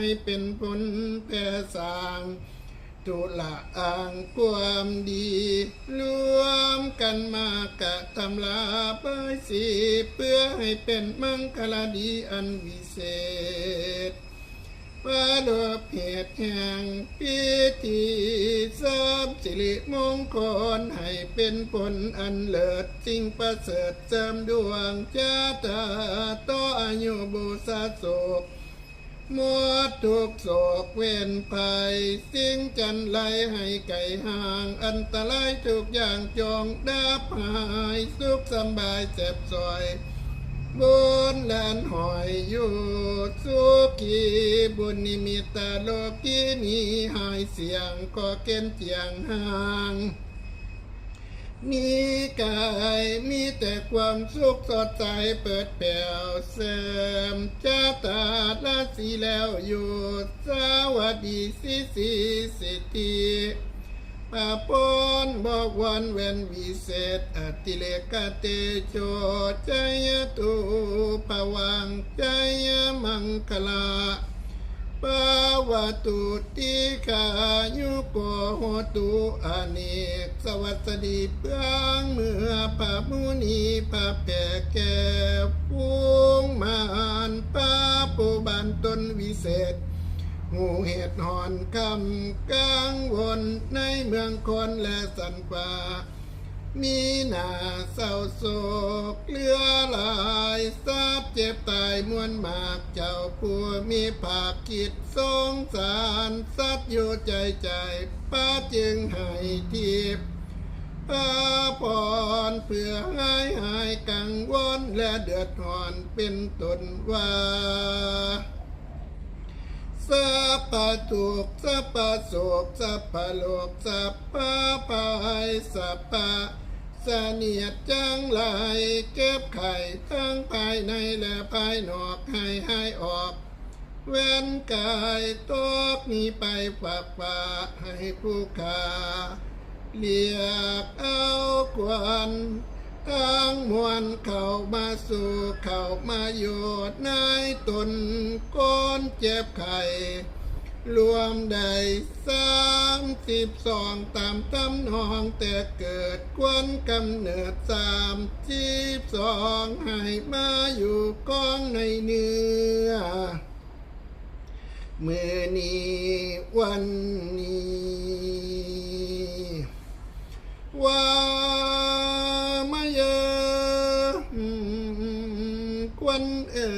ให้เป็นผลแผ่สางทุละอ่างความดีรวมกันมากะทำลาเปสีเพื่อให้เป็นมังคลดีอันวิเศษว่าโดยเหตุแห่งพิธีเสริมสิริมงคลให้เป็นผลอันเลิศสิ่งประเสริฐเสริมดวงชาตาต่ออายุบุษโศก หมดทุกโศกเว้นภัยสิ่งจันไรให้ไก่ห่าง อันตรายทุกอย่างจงดับหาย สุขสบายเจ็บสอยบนแลนหอยอยู่สุขีบุญนิมิตาโลกีนี้หายเสียงก็เก้นเจียงห่างมี กายมีแต่ความสุขสดใสเปิดแผ่วเสริมชาตาลาสีแล้วอยู่สวัสดีสิสีสิทธิปาปนบอกวันเวนวิเศษอติเลกเตโชใจยตุปวังใจยมังคลา ปาวตุติกายุโกโหตุอเนกสวัสดีเพื่องเมื่อพระมุนีพระแผ่แก่พุงมานปาปุบันตนวิเศษหูเหตุหอนคำกังวลในเมืองคนและสันป่า มีหน้าเศร้าโศกเลือหลายทราบเจ็บตายมวนมากเจ้าผู้มีภาคคิดสงสารสัตว์อยู่ใจใจป้าจึงให้ทิพย์ป้าพรเพื่อให้หายกังวลและเดือดร้อนเป็นตนว่า สัพพะทุกสัพพะโศกสัพพะโลกสัพพะภัยสัพพะเสนียดจังไหลเก็บไข่ทั้งภายในและภายนอกให้ให้ออก เว้นกายตกนี้ไปฝากป่าให้ผู้ขาเรียกเอาควันทั้งมวลเข้ามาสู่เข้ามาอยู่ในตนก้นเจ็บไข่ รวมได้สามสิบสองตามตำนองแต่เกิดควนกำเนิดสามสิบสองให้มาอยู่กองในเนื้อเมื่อนี้วันนี้ ว่ามาเยอะควันเอ๋